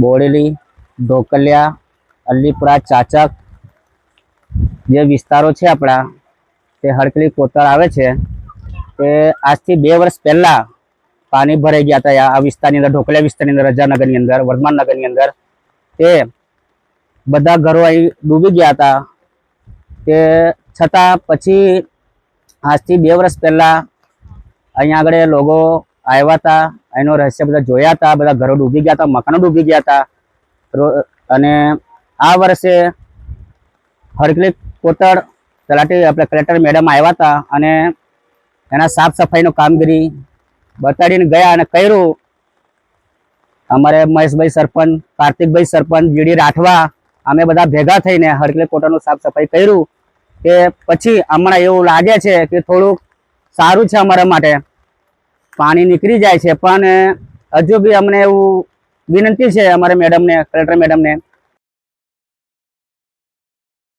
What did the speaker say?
બોડેલી, ઢોકલિયા, અલીપુરા, ચાચક જે વિસ્તારો છે આપણા, તે હડકલી કોતર આવે છે, તે આજથી બે વર્ષ પહેલા પાણી ભરાઈ ગયા હતા આ વિસ્તારની અંદર, ઢોકલિયા વિસ્તારની અંદર, રજાનગરની અંદર, વર્ધમાન નગરની અંદર. તે બધા ઘરો અહીં ડૂબી ગયા હતા. તે છતાં પછી આજથી બે વર્ષ પહેલા અહીંયા આગળ લોકો આવ્યા હતા એનો રહસ્ય બધા જોયા હતા બધા ઘરો ડૂબી ગયા હતા મકાનો ડૂબી ગયા હતા અને આ વર્ષે હરકલી કોતર તલાટી આપણે કલેક્ટર મેડમ આવ્યા હતા અને એના સાફ સફાઈનો કામગીરી બતાડીને ગયા અને કર્યું. અમારે મહેશભાઈ સરપંચ, કાર્તિકભાઈ સરપંચ જીડી રાઠવા, અમે બધા ભેગા થઈને હરકલી કોટરનું સાફ સફાઈ કર્યું. કે પછી હમણાં એવું લાગે છે કે થોડુંક સારું છે અમારા માટે. પાણી નીકળી જાય છે. પણ હજુ બી અમને એવું વિનંતી છે અમારે મેડમને, કલેક્ટર મેડમને